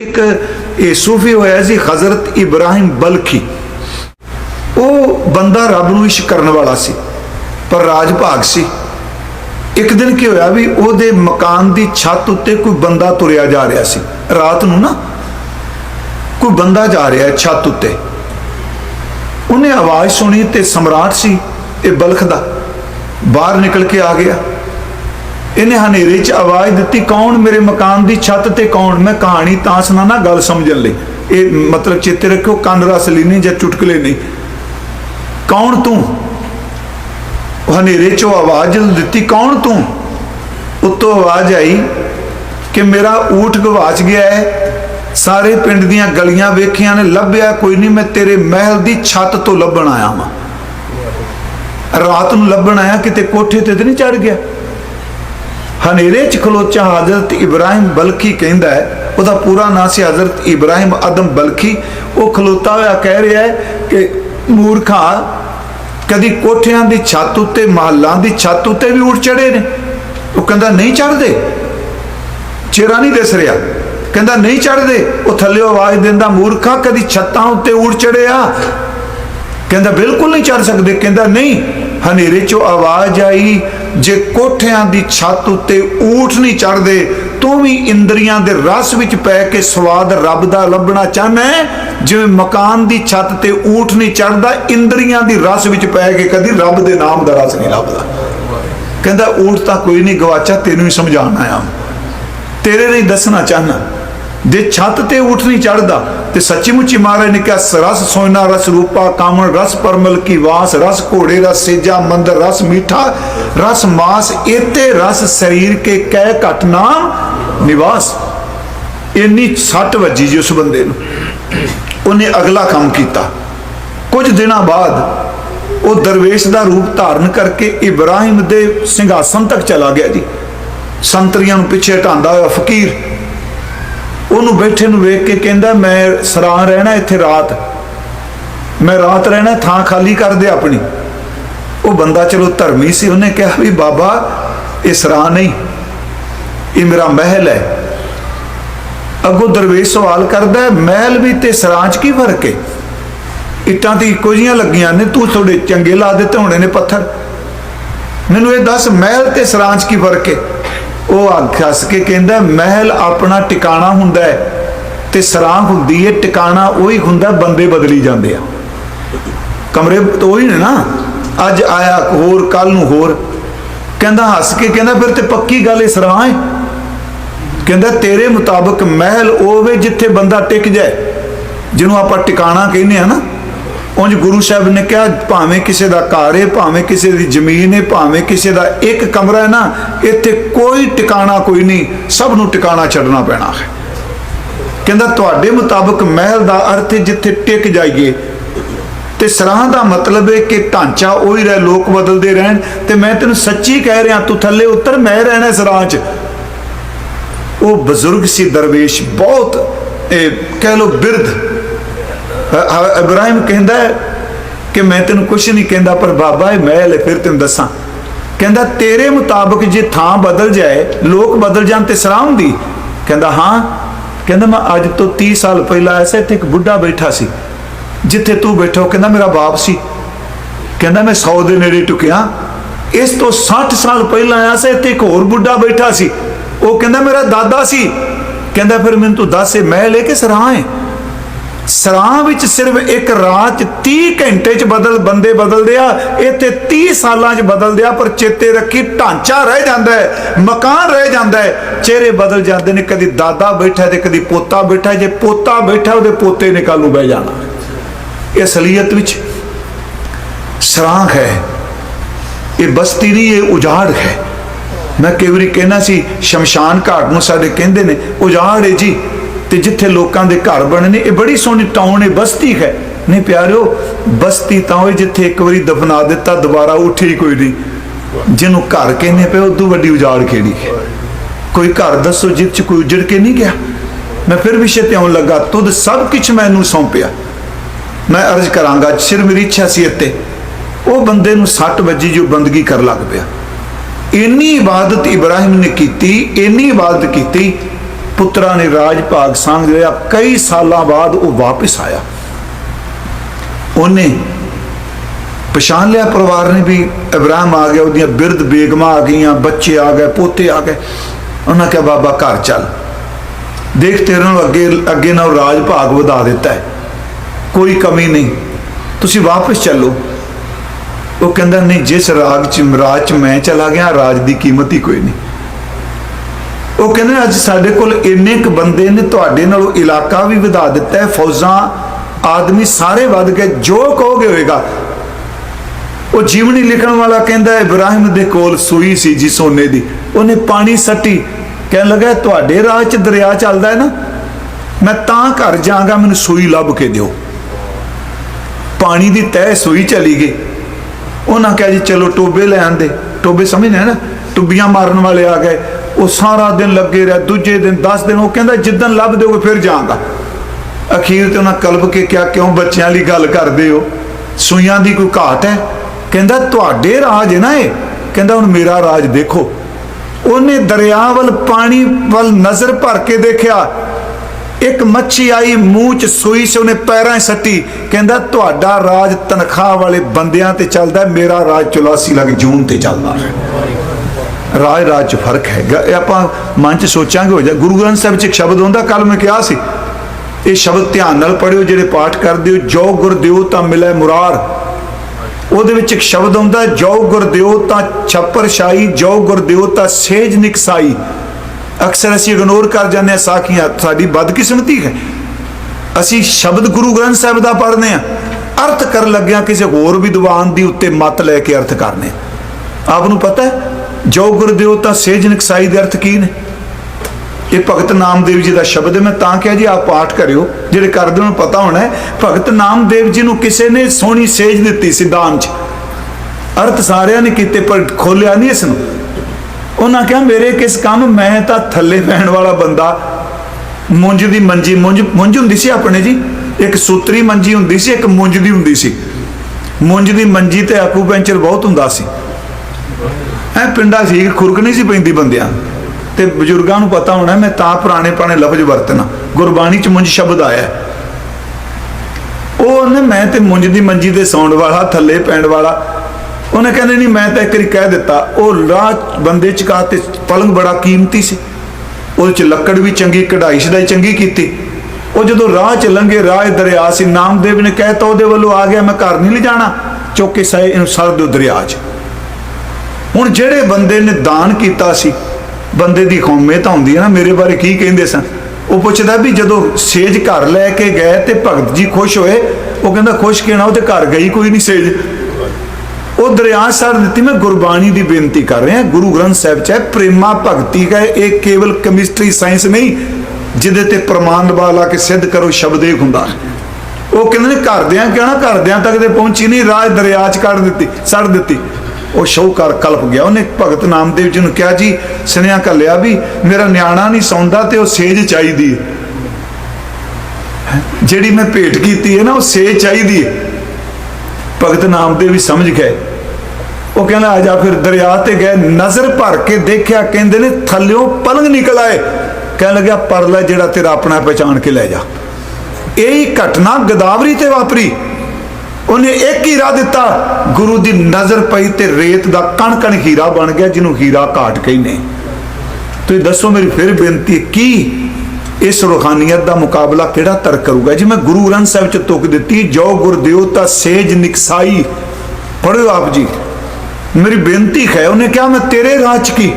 ਇੱਕ ਇਹ ਸੂਫੀ ਹੋਇਆ ਸੀ ਹਜ਼ਰਤ ਇਬਰਾਹਿਮ ਬਲਖੀ। ਉਹ ਬੰਦਾ ਰੱਬ ਨੂੰ ਇਸ਼ਕ ਕਰਨ ਵਾਲਾ ਸੀ, ਪਰ ਰਾਜ ਭਾਗ ਸੀ। ਇੱਕ ਦਿਨ ਕੀ ਹੋਇਆ ਵੀ ਉਹਦੇ ਮਕਾਨ ਦੀ ਛੱਤ ਉੱਤੇ ਕੋਈ ਬੰਦਾ ਤੁਰਿਆ ਜਾ ਰਿਹਾ ਸੀ। ਰਾਤ ਨੂੰ ਨਾ ਕੋਈ ਬੰਦਾ ਜਾ ਰਿਹਾ ਛੱਤ ਉੱਤੇ। ਉਹਨੇ ਆਵਾਜ਼ ਸੁਣੀ ਤੇ ਸਮਰਾਟ ਸੀ, ਇਹ ਬਲਖ ਦਾ। ਬਾਹਰ ਨਿਕਲ ਕੇ ਆ ਗਿਆ। ਇਹਨੇ ਹਨੇਰੇ 'ਚ ਆਵਾਜ਼ ਦਿੱਤੀ, ਕੌਣ ਮੇਰੇ ਮਕਾਨ ਦੀ ਛੱਤ ਤੇ ਕੌਣ? ਮੈਂ ਕਹਾਣੀ ਤਾਂ ਸੁਣਾਣਾ ਗੱਲ ਸਮਝਣ ਲਈ। ਇਹ ਮਤਲਬ ਚੇਤੇ ਰੱਖਿਓ, ਕੰਨ ਰਸ ਲਈ ਨਹੀਂ ਜਾਂ ਚੁਟਕਲੇ ਨਹੀਂ। ਕੌਣ ਤੂੰ? ਹਨੇਰੇ 'ਚੋਂ ਆਵਾਜ਼ ਦਿੱਤੀ, ਕੌਣ ਤੂੰ? ਉੱਤੋਂ ਆਵਾਜ਼ ਆਈ ਕਿ ਮੇਰਾ ਊਠ ਗਵਾਚ ਗਿਆ ਹੈ। ਸਾਰੇ ਪਿੰਡ ਦੀਆਂ ਗਲੀਆਂ ਵੇਖੀਆਂ ਨੇ, ਲੱਭਿਆ ਕੋਈ ਨਹੀਂ, ਮੈਂ ਤੇਰੇ ਮਹਿਲ ਦੀ ਛੱਤ ਤੋਂ ਲੱਭਣ ਆਇਆ ਹਾਂ ਰਾਤ ਨੂੰ ਲੱਭਣ ਆਇਆ, ਕਿਤੇ ਕੋਠੇ ਤੇ ਤੇ ਨਹੀਂ ਚੜ ਗਿਆ? ਹਨੇਰੇ ਚ ਖਲੋਚਾ ਹਜ਼ਰਤ ਇਬਰਾਹਿਮ ਬਲਖੀ ਕਹਿੰਦਾ ਹੈ, ਉਹਦਾ ਪੂਰਾ ਨਾਂ ਸੀ ਹਜ਼ਰਤ ਇਬਰਾਹਿਮ ਅਦਮ ਬਲਖੀ। ਉਹ ਖਲੋਤਾ ਹੋਇਆ ਕਹਿ ਰਿਹਾ ਹੈ ਕਿ ਮੂਰਖਾ, ਕਦੀ ਕੋਠਿਆਂ ਦੀ ਛੱਤ ਉੱਤੇ, ਮਹੱਲਾਂ ਦੀ ਛੱਤ ਉੱਤੇ ਵੀ ਉੱਠ ਚੜੇ ਨੇ। ਉਹ ਕਹਿੰਦਾ, ਨਹੀਂ ਚੜਦੇ ਚਿਹਰਾ ਨਹੀਂ ਦਿਸ ਰਿਹਾ। ਕਹਿੰਦਾ, ਨਹੀਂ ਚੜਦੇ ਉਹ ਥੱਲੇ ਆਵਾਜ਼ ਦਿੰਦਾ, ਮੂਰਖਾ, ਕਦੀ ਛੱਤਾਂ ਉੱਤੇ ਉੱਠ ਚੜਿਆ ਕਹਿੰਦਾ, ਬਿਲਕੁਲ ਨਹੀਂ ਚੜ ਸਕਦੇ। ਕਹਿੰਦਾ, ਨਹੀਂ। ਹਨੇਰੇ ਚੋਂ ਆਵਾਜ਼ ਆਈ। ਜੇ ਕੋਠਿਆਂ ਦੀ ਛੱਤ ਉੱਤੇ ਊਠ ਨਹੀਂ ਚੜਦੇ ਤੂੰ ਵੀ ਇੰਦਰੀਆਂ ਦੇ ਰਸ ਵਿੱਚ ਪੈ ਕੇ ਸਵਾਦ ਰੱਬ ਦਾ ਲੱਭਣਾ ਚਾਹਨਾ ਜਿਵੇਂ ਮਕਾਨ ਦੀ ਛੱਤ ਤੇ ਊਠ ਨਹੀਂ ਚੜਦਾ ਇੰਦਰੀਆਂ ਦੀ ਰਸ ਵਿੱਚ ਪੈ ਕੇ ਕਦੀ ਰੱਬ ਦੇ ਨਾਮ ਦਾ ਰਸ ਨਹੀਂ ਲੱਭਦਾ। ਕਹਿੰਦਾ, ਊਠ ਤਾਂ ਕੋਈ ਨਹੀਂ, ਗਵਾਚਾ ਤੈਨੂੰ ਹੀ ਸਮਝਾਉਣ ਆਇਆ। ਤੇਰੇ ਲਈ ਦੱਸਣਾ ਚਾਹਨਾ ਜੇ ਛੱਤ ਤੇ ਉਠ ਨਹੀਂ ਚੜਦਾ ਤੇ ਸੱਚੀ ਮੁੱਚੀ ਮਹਾਰਾਜ ਨੇ ਕਿਹਾ ਰਸ ਸੋਇਨਾ, ਰਸ ਰੂਪਾ, ਕਾਮਣ, ਰਸ ਪਰਮਲ ਕੀ ਵਾਸ, ਰਸ ਘੋੜੇ, ਰਸ ਸੇਜਾ, ਮੰਦਰ, ਰਸ ਮੀਠਾ, ਰਸ ਮਾਸ ਇਤੇ ਰਸ ਸਰੀਰ ਕੇ ਕਹਿ ਘਟ ਨਾਮ ਨਿਵਾਸ। ਇੰਨੀ ਸੱਟ ਵੱਜੀ ਜੀ ਉਸ ਬੰਦੇ ਨੂੰ। ਉਹਨੇ ਅਗਲਾ ਕੰਮ ਕੀਤਾ। ਕੁਝ ਦਿਨਾਂ ਬਾਅਦ ਉਹ ਦਰਵੇਸ਼ ਦਾ ਰੂਪ ਧਾਰਨ ਕਰਕੇ ਇਬਰਾਹਿਮ ਦੇ ਸਿੰਘਾਸਨ ਤੱਕ ਚਲਾ ਗਿਆ ਜੀ। ਸੰਤਰੀਆਂ ਨੂੰ ਪਿੱਛੇ ਹਟਾਉਂਦਾ ਹੋਇਆ ਫਕੀਰ ਉਹਨੂੰ ਬੈਠੇ ਨੂੰ ਵੇਖ ਕੇ ਕਹਿੰਦਾ, ਮੈਂ ਸਰਾਂ ਰਹਿਣਾ ਇੱਥੇ ਰਾਤ। ਮੈਂ ਰਾਤ ਰਹਿਣਾ, ਥਾਂ ਖਾਲੀ ਕਰ ਦੇ ਆਪਣੀ। ਉਹ ਬੰਦਾ ਚਲੋ ਧਰਮੀ ਸੀ, ਉਹਨੇ ਕਿਹਾ ਵੀ, ਬਾਬਾ, ਇਹ ਸਰਾਂ ਨਹੀਂ। ਇਹ ਮੇਰਾ ਮਹਿਲ ਹੈ। ਅੱਗੋਂ ਦਰਵੇਸ਼ ਸਵਾਲ ਕਰਦਾ, ਮਹਿਲ ਵੀ ਤੇ ਸਰਾਂ 'ਚ ਕੀ ਫ਼ਰਕ ਹੈ? ਇੱਟਾਂ ਤੇ ਇੱਕੋ ਜੀਆਂ ਲੱਗੀਆਂ ਨੇ, ਤੂੰ ਥੋੜੇ ਚੰਗੇ ਲਾ ਦਿੱਤੇ ਹੋਣੇ ਨੇ ਪੱਥਰ। ਮੈਨੂੰ ਇਹ ਦੱਸ, ਮਹਿਲ ਤੇ ਸਰਾਂ 'ਚ ਕੀ ਫ਼ਰਕ ਹੈ? ਉਹ ਅੱਖ ਹੱਸ ਕੇ ਕਹਿੰਦਾ, ਮਹਿਲ ਆਪਣਾ ਟਿਕਾਣਾ ਹੁੰਦਾ ਹੈ ਤੇ ਸਰਾਂ ਹੁੰਦੀ ਹੈ ਟਿਕਾਣਾ ਉਹੀ ਹੁੰਦਾ, ਬੰਦੇ ਬਦਲੀ ਜਾਂਦੇ ਆ। ਕਮਰੇ ਤੋਂ ਉਹੀ ਨੇ ਨਾ। ਅੱਜ ਆਇਆ ਹੋਰ ਕੱਲ ਨੂੰ ਹੋਰ। ਕਹਿੰਦਾ, ਹੱਸ ਕੇ ਕਹਿੰਦਾ, ਫਿਰ ਤੇ ਪੱਕੀ ਗੱਲ ਇਸ ਸਰਾਂ ਹੈ ਕਹਿੰਦਾ, ਤੇਰੇ ਮੁਤਾਬਕ ਮਹਿਲ ਉਹ ਹੋਵੇ ਜਿੱਥੇ ਬੰਦਾ ਟਿਕ ਜਾਏ, ਜਿਹਨੂੰ ਆਪਾਂ ਟਿਕਾਣਾ ਕਹਿੰਦੇ ਆ ਨਾ। ਉਂਝ ਗੁਰੂ ਸਾਹਿਬ ਨੇ ਕਿਹਾ, ਭਾਵੇਂ ਕਿਸੇ ਦਾ ਘਰ ਹੈ ਭਾਵੇਂ ਕਿਸੇ ਦੀ ਜ਼ਮੀਨ ਹੈ ਭਾਵੇਂ ਕਿਸੇ ਦਾ ਇੱਕ ਕਮਰਾ ਹੈ ਨਾ, ਇੱਥੇ ਕੋਈ ਟਿਕਾਣਾ ਕੋਈ ਨਹੀਂ, ਸਭ ਨੂੰ ਟਿਕਾਣਾ ਛੱਡਣਾ ਪੈਣਾ ਹੈ। ਕਹਿੰਦਾ, ਤੁਹਾਡੇ ਮੁਤਾਬਕ ਮਹਿਲ ਦਾ ਅਰਥ ਹੈ ਜਿੱਥੇ ਟਿਕ ਜਾਈਏ। ਤੇ ਸਰਾਹ ਦਾ ਮਤਲਬ ਹੈ ਕਿ ਢਾਂਚਾ ਉਹੀ ਰਹਿ, ਲੋਕ ਬਦਲਦੇ ਰਹਿਣ। ਤੇ ਮੈਂ ਤੈਨੂੰ ਸੱਚੀ ਕਹਿ ਰਿਹਾ, ਤੂੰ ਥੱਲੇ ਉਤਰ, ਮੈਂ ਰਹਿਣਾ ਸਰਾਹ 'ਚ। ਉਹ ਬਜ਼ੁਰਗ ਸੀ, ਦਰਵੇਸ਼, ਬਹੁਤ, ਇਹ ਕਹਿ ਲੋ ਬਿਰਧ। ਇਬਰਾਹਿਮ ਕਹਿੰਦਾ ਕਿ ਮੈਂ ਤੈਨੂੰ ਕੁਝ ਨਹੀਂ ਕਹਿੰਦਾ, ਪਰ ਬਾਬਾ ਇਹ ਮਹਿਲ ਹੈ, ਫਿਰ ਤੈਨੂੰ ਦੱਸਾਂ। ਕਹਿੰਦਾ, ਤੇਰੇ ਮੁਤਾਬਕ ਜੇ ਥਾਂ ਬਦਲ ਜਾਏ, ਲੋਕ ਬਦਲ ਜਾਣ ਤੇ ਸਲਾਹ ਹੁੰਦੀ। ਕਹਿੰਦਾ, ਹਾਂ। ਕਹਿੰਦਾ, ਮੈਂ ਅੱਜ ਤੋਂ 30 ਸਾਲ ਪਹਿਲਾਂ ਆਇਆ ਸੀ, ਇੱਥੇ ਇੱਕ ਬੁੱਢਾ ਬੈਠਾ ਸੀ, ਜਿੱਥੇ ਤੂੰ ਬੈਠਾ ਕਹਿੰਦਾ, ਮੇਰਾ ਬਾਪ ਸੀ। ਕਹਿੰਦਾ, ਮੈਂ 100 ਦੇ ਨੇੜੇ ਟੁਕਿਆ। ਇਸ ਤੋਂ 60 ਸਾਲ ਪਹਿਲਾਂ ਆਇਆ ਸੀ, ਇੱਥੇ ਇੱਕ ਹੋਰ ਬੁੱਢਾ ਬੈਠਾ ਸੀ। ਉਹ ਕਹਿੰਦਾ, ਮੇਰਾ ਦਾਦਾ ਸੀ। ਕਹਿੰਦਾ, ਫਿਰ ਮੈਨੂੰ ਤੂੰ ਦੱਸ, ਇਹ ਮਹਿਲ ਹੈ ਕਿ ਸਰਾਂ ਹੈ? ਸਰਾਂ ਵਿੱਚ ਸਿਰਫ ਇੱਕ ਰਾਤ 'ਚ 30 ਘੰਟੇ ਚ ਬਦਲ ਬੰਦੇ ਬਦਲਦੇ ਆ ਇੱਥੇ 30 ਸਾਲਾਂ ਚ ਬਦਲਦੇ ਆ, ਪਰ ਚੇਤੇ ਰੱਖੀ ਢਾਂਚਾ ਰਹਿ ਜਾਂਦਾ ਹੈ, ਮਕਾਨ ਰਹਿ ਜਾਂਦਾ ਹੈ, ਚਿਹਰੇ ਬਦਲ ਜਾਂਦੇ ਨੇ, ਕਦੀ ਦਾਦਾ ਬੈਠਾ ਤੇ ਕਦੀ ਪੋਤਾ ਬੈਠਾ, ਜੇ ਪੋਤਾ ਬੈਠਾ, ਉਹਦੇ ਪੋਤੇ ਨੇ ਕੱਲ ਬਹਿ ਜਾਣਾ। ਇਹ ਅਸਲੀਅਤ ਵਿੱਚ ਸਰਾਂ ਹੈ, ਇਹ ਬਸਤੀ ਨਹੀਂ, ਇਹ ਉਜਾੜ ਹੈ। ਮੈਂ ਕਈ ਵਾਰੀ ਕਹਿਣਾ ਸੀ, ਸ਼ਮਸ਼ਾਨ ਘਾਟ ਨੂੰ ਸਾਡੇ ਕਹਿੰਦੇ ਨੇ, ਉਜਾੜ ਹੈ ਜੀ। ਤੇ ਜਿੱਥੇ ਲੋਕਾਂ ਦੇ ਘਰ ਬਣੇ ਨੇ, ਇਹ ਬੜੀ ਸੋਹਣੀ ਟਾਊਨ ਹੈ ਬਸਤੀ ਹੈ। ਨਹੀਂ ਪਿਆਰਿਓ, ਬਸਤੀ ਤਾਂ ਹੋਏ ਜਿੱਥੇ ਇੱਕ ਵਾਰੀ ਦਫਨਾ ਦਿੱਤਾ, ਦੁਬਾਰਾ ਉੱਠੀ ਕੋਈ ਨਹੀਂ। ਜਿਹਨੂੰ ਘਰ ਕਹਿੰਦੇ ਪਏ, ਉਦੋਂ ਵੱਡੀ ਉਜਾੜ ਕਿਹੜੀ ਹੈ? ਕੋਈ ਘਰ ਦੱਸੋ ਜਿਹ ਚ ਕੋਈ ਉਜੜ ਕੇ ਨਹੀਂ ਗਿਆ? ਮੈਂ ਫਿਰ ਵਿਸ਼ੇ ਤੇ ਆਉਣ ਲੱਗਾ, ਤੁਧ ਸਭ ਕੁਝ ਮੈਨੂੰ ਸੌਂਪਿਆ। ਮੈਂ ਅਰਜ਼ ਕਰਾਂਗਾ, ਸਿਰ ਮੇਰੀ ਇੱਛਾ ਸੀ ਇੱਥੇ। ਉਹ ਬੰਦੇ ਨੂੰ ਸੱਟ ਵੱਜੀ ਜੋ ਬੰਦਗੀ ਕਰ ਲੱਗ ਪਿਆ। ਇੰਨੀ ਇਬਾਦਤ ਇਬਰਾਹਿਮ ਨੇ ਕੀਤੀ, ਇੰਨੀ ਇਬਾਦਤ ਕੀਤੀ ਪੁੱਤਰਾਂ ਨੇ ਰਾਜ ਭਾਗ ਸੰਗ ਲਿਆ। ਕਈ ਸਾਲਾਂ ਬਾਅਦ ਉਹ ਵਾਪਸ ਆਇਆ। ਉਹਨੇ ਪਛਾਣ ਲਿਆ ਪਰਿਵਾਰ ਨੇ ਵੀ ਇਬਰਾਹਿਮ ਆ ਗਿਆ, ਉਹਦੀਆਂ ਬਿਰਧ ਬੇਗਮਾਂ ਆ ਗਈਆਂ, ਬੱਚੇ ਆ ਗਏ, ਪੋਤੇ ਆ ਗਏ। ਉਹਨਾਂ ਕਿਹਾ, ਬਾਬਾ, ਘਰ ਚੱਲ। ਦੇਖ, ਤੇਰੇ ਨੂੰ ਅੱਗੇ ਅੱਗੇ ਨਾਲ ਰਾਜ ਭਾਗ ਵਧਾ ਦਿੱਤਾ ਹੈ। ਕੋਈ ਕਮੀ ਨਹੀਂ। ਤੁਸੀਂ ਵਾਪਸ ਚੱਲੋ। ਉਹ ਕਹਿੰਦਾ, ਨਹੀਂ, ਜਿਸ ਰਾਗ ਚ, ਰਾਜ ਚ ਮੈਂ ਚਲਾ ਗਿਆ, ਰਾਜ ਦੀ ਕੀਮਤ ਹੀ ਕੋਈ ਨਹੀਂ। ਉਹ ਕਹਿੰਦੇ ਅੱਜ ਸਾਡੇ ਕੋਲ ਇੰਨੇ ਕ ਬੰਦੇ ਨੇ, ਤੁਹਾਡੇ ਨਾਲੋਂ ਇਲਾਕਾ ਵੀ ਵਧਾ ਦਿੱਤਾ ਹੈ, ਫੌਜਾਂ, ਆਦਮੀ ਸਾਰੇ ਵੱਧ ਗਏ, ਜੋ ਕਹੋਗੇ ਹੋਏਗਾ। ਉਹ ਜੀਵਨੀ ਲਿਖਣ ਵਾਲਾ ਕਹਿੰਦਾ, ਇਬਰਾਹਿਮ ਦੇ ਕੋਲ ਸੂਈ ਸੀ ਜੀ ਸੋਨੇ ਦੀ, ਉਹਨੇ ਪਾਣੀ ਸੱਟੀ, ਕਹਿਣ ਲੱਗਾ, ਤੁਹਾਡੇ ਰਾਹ 'ਚ ਦਰਿਆ ਚੱਲਦਾ ਹੈ ਨਾ, ਮੈਂ ਤਾਂ ਘਰ ਜਾਗਾ, ਮੈਨੂੰ ਸੂਈ ਲੱਭ ਕੇ ਦਿਓ। ਪਾਣੀ ਦੀ ਤਹਿ ਸੂਈ ਚਲੀ ਗਈ। ਉਹਨਾਂ ਕਿਹਾ ਜੀ, ਚਲੋ ਟੋਬੇ ਲੈ ਆਂਦੇ। ਟੋਬੇ ਸਮਝਦੇ ਨਾ, ਟੁੱਬੀਆਂ ਮਾਰਨ ਵਾਲੇ ਆ ਗਏ। ਉਹ ਸਾਰਾ ਦਿਨ ਲੱਗੇ ਰਿਹਾ, ਦੂਜੇ ਦਿਨ 10 ਦਿਨ, ਉਹ ਕਹਿੰਦਾ ਜਿੱਦਣ ਲੱਭ ਦਿਓਗੇ ਫਿਰ ਜਾਵਾਂਗਾ ਅਖੀਰ ਤੇ ਉਹਨਾਂ ਕਲਬ ਕੇ ਕਿਹਾ, ਕਿਉਂ ਬੱਚਿਆਂ ਲਈ ਗੱਲ ਕਰਦੇ ਹੋ? ਸੂਈਆਂ ਦੀ ਕੋਈ ਘਾਟ ਹੈ? ਕਹਿੰਦਾ, ਤੁਹਾਡੇ ਰਾਜ ਨਾ ਇਹ? ਕਹਿੰਦਾ, ਹੁਣ ਮੇਰਾ ਰਾਜ ਦੇਖੋ। ਉਹਨੇ ਦਰਿਆ ਵੱਲ ਪਾਣੀ ਵੱਲ ਨਜ਼ਰ ਭਰ ਕੇ ਦੇਖਿਆ। ਇੱਕ ਮੱਛੀ ਆਈ, ਮੂੰਹ ਚ ਸੂਈ ਚ ਉਹਨੇ ਪੈਰਾਂ 'ਚ ਸੱਟੀ। ਕਹਿੰਦਾ, ਤੁਹਾਡਾ ਰਾਜ ਤਨਖਾਹ ਵਾਲੇ ਬੰਦਿਆਂ ਤੇ ਚੱਲਦਾ ਮੇਰਾ ਰਾਜ 84 ਲੱਗ ਜੂਨ ਤੇ ਚੱਲਦਾ ਰਾਜ ਰਾਜ ਚ ਫ਼ਰਕ ਹੈਗਾ। ਇਹ ਆਪਾਂ ਮਨ ਚ ਸੋਚਾਂਗੇ ਹੋ ਜਾ। ਗੁਰੂ ਗ੍ਰੰਥ ਸਾਹਿਬ ਚ ਇੱਕ ਸ਼ਬਦ ਹੁੰਦਾ ਕੱਲ ਮੈਂ ਕਿਹਾ ਸੀ। ਇਹ ਸ਼ਬਦ ਧਿਆਨ ਨਾਲ ਪੜਿਓ ਜਿਹੜੇ ਪਾਠ ਕਰਦੇ ਹੋ, ਜੋ ਗੁਰ ਦਿਓ ਤਾਂ ਮਿਲੇ ਮੁਰਾਰ। ਉਹਦੇ ਵਿੱਚ ਇੱਕ ਸ਼ਬਦ ਆਉਂਦਾ ਜੋ ਗੁਰ ਦਿਓ ਤਾਂ ਛੱਪਰ ਛਾਈ, ਜੋ ਗੁਰ ਦਿਓ ਤਾਂ ਸੇਜ ਨਿਕਸਾਈ। ਅਕਸਰ ਅਸੀਂ ਇਗਨੋਰ ਕਰ ਜਾਂਦੇ ਆ ਸਾਖੀਆਂ, ਸਾਡੀ ਬਦਕਿਸਮਤੀ ਹੈ। ਅਸੀਂ ਸ਼ਬਦ ਗੁਰੂ ਗ੍ਰੰਥ ਸਾਹਿਬ ਦਾ ਪੜ੍ਹਦੇ ਆ ਅਰਥ ਕਰਨ ਲੱਗਿਆ ਕਿਸੇ ਹੋਰ ਵਿਦਵਾਨ ਦੀ ਉੱਤੇ ਮਤ ਲੈ ਕੇ ਅਰਥ ਕਰਨੇ ਆਪ ਨੂੰ ਪਤਾ ਹੈ? ਜੋ ਗੁਰ ਦਿਓ ਤਾਂ ਸੇਜ ਨਿਕਸਾਈ ਦੇ ਅਰਥ ਕੀ ਨੇ? ਇਹ ਭਗਤ ਨਾਮਦੇਵ ਜੀ ਦਾ ਸ਼ਬਦ ਹੈ। ਮੈਂ ਤਾਂ ਕਿਹਾ ਜੀ, ਆਪ ਪਾਠ ਕਰਿਓ। ਜਿਹੜੇ ਕਰਦੇ ਨੂੰ ਪਤਾ ਹੋਣਾ ਹੈ, ਭਗਤ ਨਾਮਦੇਵ ਜੀ ਨੂੰ ਕਿਸੇ ਨੇ ਸੋਹਣੀ ਸੇਜ ਦਿੱਤੀ ਸੀ ਦਾਨ ਚ। ਅਰਥ ਸਾਰਿਆਂ ਨੇ ਕੀਤੇ, ਪਰ ਖੋਲਿਆ ਨਹੀਂ ਇਸ ਨੂੰ। ਉਹਨਾਂ ਕਿਹਾ, ਮੇਰੇ ਕਿਸ ਕੰਮ? ਮੈਂ ਤਾਂ ਥੱਲੇ ਪੈਣ ਵਾਲਾ ਬੰਦਾ। ਮੁੰਜ ਦੀ ਮੰਜੀ, ਮੁੰਜ ਮੁੰਜ ਹੁੰਦੀ ਸੀ ਆਪਣੇ ਜੀ? ਇੱਕ ਸੂਤਰੀ ਮੰਜੀ ਹੁੰਦੀ ਸੀ, ਇੱਕ ਮੁੰਜ ਦੀ ਹੁੰਦੀ ਸੀ। ਮੁੰਜ ਦੀ ਮੰਜੀ ਤੇ ਐਕੂਪੰਚਰ ਬਹੁਤ ਹੁੰਦਾ ਸੀ। ਐ ਪਿੰਡਾਂ ਸੀ ਖੁਰਕ ਨਹੀਂ ਸੀ ਪੈਂਦੀ ਬੰਦਿਆਂ। ਤੇ ਬਜ਼ੁਰਗਾਂ ਨੂੰ ਪਤਾ ਹੋਣਾ, ਮੈਂ ਤਾਂ ਪੁਰਾਣੇ ਪੁਰਾਣੇ ਲਫ਼ਜ਼ ਵਰਤਣਾ। ਗੁਰਬਾਣੀ ਚ ਮੁੰਜ ਸ਼ਬਦ ਆਇਆ। ਹੈ। ਉਹ ਨੇ ਮੈਂ ਤੇ ਮੁੰਜ ਦੀ ਮੰਜੀ ਤੇ ਸੌਣ ਵਾਲਾ, ਥੱਲੇ ਪੈਣ ਵਾਲਾ, ਉਹਨੇ ਕਹਿੰਦੇ ਨਹੀਂ, ਮੈਂ ਤਾਂ ਇੱਕ ਵਾਰੀ ਕਹਿ ਦਿੱਤਾ, ਉਹ ਰਾਹ ਬੰਦੇ ਚਕਾ ਤੇ ਪਲੰਗ ਬੜਾ ਕੀਮਤੀ ਸੀ। ਉਹਦੇ ਚ ਲੱਕੜ ਵੀ ਚੰਗੀ, ਕਢਾਈ ਸ਼ਦਾਈ ਚੰਗੀ ਕੀਤੀ। ਉਹ ਜਦੋਂ ਰਾਹ ਚ ਲੰਘੇ, ਰਾਹ ਦਰਿਆ ਸੀ, ਨਾਮਦੇਵ ਨੇ ਕਹਿਤਾ, ਉਹਦੇ ਵੱਲੋਂ ਆ ਗਿਆ, ਮੈਂ ਘਰ ਨਹੀਂ ਲਿਜਾਣਾ। ਚੁੱਕ ਕੇ ਸਾਏ ਇਹਨੂੰ ਸਰ ਦਿਓ ਦਰਿਆ 'ਚ। ਹੁਣ ਜਿਹੜੇ ਬੰਦੇ ਨੇ ਦਾਨ ਕੀਤਾ ਸੀ, ਬੰਦੇ ਦੀ ਕੌਮੇ ਹੁੰਦੀ ਹੈ ਨਾ, ਮੇਰੇ ਬਾਰੇ ਕੀ ਕਹਿੰਦੇ ਸਨ? ਉਹ ਪੁੱਛਦਾ ਵੀ ਜਦੋਂ ਸੇਜ ਘਰ ਲੈ ਕੇ ਗਏ ਤੇ ਭਗਤ ਜੀ ਖੁਸ਼ ਹੋਏ, ਉਹ ਕਹਿੰਦਾ ਖੁਸ਼ ਕਿਉਂ ਉਹ ਤੇ ਘਰ ਗਈ ਕੋਈ ਨਹੀਂ ਸੇਜ। ਉਹ ਦਰਿਆ ਸਰ ਦਿੱਤੀ, ਮੈਂ ਗੁਰਬਾਣੀ ਦੀ ਬੇਨਤੀ ਕਰ ਰਿਹਾ, ਗੁਰੂ ਗ੍ਰੰਥ ਸਾਹਿਬ ਚ ਪ੍ਰੇਮਾ ਭਗਤੀ ਕਾ ਇਹ ਕੇਵਲ ਕੈਮਿਸਟਰੀ ਸਾਇੰਸ ਨਹੀਂ, ਜਿਹਦੇ ਤੇ ਪ੍ਰਮਾਣ ਵਾਲਾ ਕੇ ਸਿੱਧ ਕਰੋ ਸ਼ਬਦ ਇਹ ਹੁੰਦਾ। ਉਹ ਕਹਿੰਦੇ ਨੇ ਘਰਦਿਆਂ ਕਹਿਣਾ ਘਰਦਿਆਂ ਤੱਕ ਦੇ ਪਹੁੰਚੀ ਨਹੀਂ, ਰਾਜ ਦਰਿਆ ਚ ਕੱਢ ਦਿੱਤੀ, ਸੜ ਦਿੱਤੀ। ਉਹ ਸ਼ੌਕਾਰ ਕਲਪ ਗਿਆ। ਉਹਨੇ ਭਗਤ ਨਾਮਦੇਵ ਜੀ ਨੂੰ ਕਿਹਾ, ਜੀ, ਸੁਨੇਹਾ ਕੱਲਿਆ ਵੀ ਮੇਰਾ ਨਿਆਣਾ ਨਹੀਂ ਸੌਂਦਾ ਤੇ ਉਹ ਸੇਜ ਚਾਹੀਦੀ ਜਿਹੜੀ ਮੈਂ ਭੇਟ ਕੀਤੀ ਹੈ ਨਾ, ਉਹ ਸੇਜ ਚਾਹੀਦੀ ਹੈ ਭਗਤ ਨਾਮਦੇਵ ਵੀ ਸਮਝ ਗਏ। ਉਹ ਕਹਿੰਦਾ, ਆ ਜਾ ਫਿਰ ਦਰਿਆ ਤੇ ਗਏ, ਨਜ਼ਰ ਭਰ ਕੇ ਦੇਖਿਆ, ਕਹਿੰਦੇ ਨੇ ਥੱਲਿਓਂ ਪਲੰਗ ਨਿਕਲ ਆਏ। ਕਹਿਣ ਲੱਗਿਆ, ਪਰਲਾ ਜਿਹੜਾ ਤੇਰਾ ਆਪਣਾ ਪਛਾਣ ਕੇ ਲੈ ਜਾ। ਇਹ ਹੀ ਘਟਨਾ ਗਦਾਵਰੀ ਤੇ ਵਾਪਰੀ। ਉਹਨੇ ਇੱਕ ਹੀਰਾ ਦਿੱਤਾ, ਗੁਰੂ ਦੀ ਨਜ਼ਰ ਪਈ ਤੇ ਰੇਤ ਦਾ ਕਣ ਕਣ ਹੀਰਾ ਬਣ ਗਿਆ, ਜਿਹਨੂੰ ਹੀਰਾ ਘਾਟ ਕਹਿੰਦੇ। ਤੁਸੀਂ ਦੱਸੋ ਮੇਰੀ ਫਿਰ ਬੇਨਤੀ ਕੀ ਇਸ ਰੂਹਾਨੀਅਤ ਦਾ ਮੁਕਾਬਲਾ ਕਿਹੜਾ ਤਰਕ ਕਰੂਗਾ? ਜੀ ਮੈਂ ਗੁਰੂ ਗ੍ਰੰਥ ਸਾਹਿਬ ਚ ਤੁਕ ਦਿੱਤੀ, ਜੋ ਗੁਰਦੇਵ ਤਾਂ ਸੇਜ ਨਿਕਸਾਈ। ਪੜਿਓ ਆਪ ਜੀ। ਮੇਰੀ ਬੇਨਤੀ ਹੈ, ਉਹਨੇ ਕਿਹਾ, ਮੈਂ ਤੇਰੇ ਰਾਹ ਚ ਕੀ